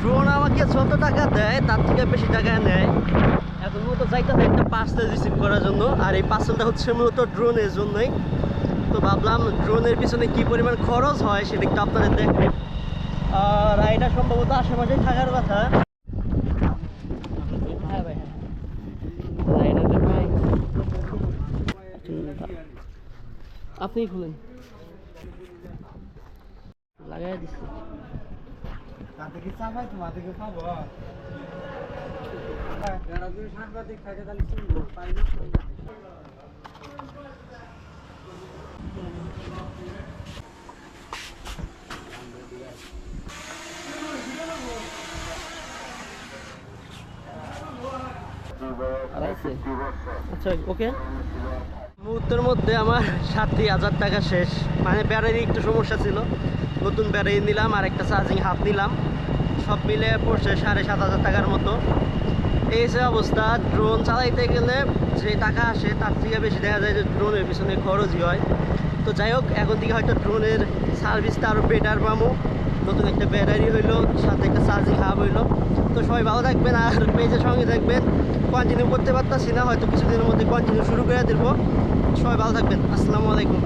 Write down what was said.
Drone আমাকে যত টাকা দেয়, তার থেকে বেশি টাকা নেয়। এখন মূলত যাইতে একটা পার্সেল রিসিভ করার জন্য, আর এই পার্সেলটা হচ্ছে মূলত ড্রোনের জন্যই। তো ভাবলাম ড্রোনের পিছনে কি পরিমাণ খরচ হয় সেটা একটু আপনাদের দেখবে আর এটা সম্ভবত আশেপাশে থাকার কথা। হ্যাঁ হ্যাঁ। আপনি খুলেন। লাগাই দিচ্ছি। তাতে কি চাপাই তোমার থেকে পাবো সাংবাদিক থাকে তাহলে চিনবো পাইলে আচ্ছা ওকে? মুহূর্তের মধ্যে আমার সাতটি হাজার টাকা শেষ। মানে ব্যাটারি একটু সমস্যা ছিল। নতুন ব্যাটারি নিলাম, আর একটা চার্জিং হাফ নিলাম। সব মিলে পড়ছে সাড়ে সাত হাজার টাকার মতো। এই যে অবস্থা ড্রোন চালাইতে গেলে যে টাকা আসে, তার থেকে বেশি দেখা যায় যে ড্রোনের পিছনে খরচই হয়। তো যাই হোক, এখন থেকে হয়তো ড্রোনের সার্ভিসটা আরও বেটার পাবো। নতুন একটা ব্যাটারি হইল, সাথে একটা চার্জিং হাব হইল। তো সবাই ভালো থাকবেন আর পেজের সঙ্গে থাকবেন। কন্টিনিউ করতে পারতাছি না, হয়তো কিছুদিনের মধ্যে কন্টিনিউ শুরু করে দেবো। সবাই ভালো থাকবেন। আসসালামু আলাইকুম।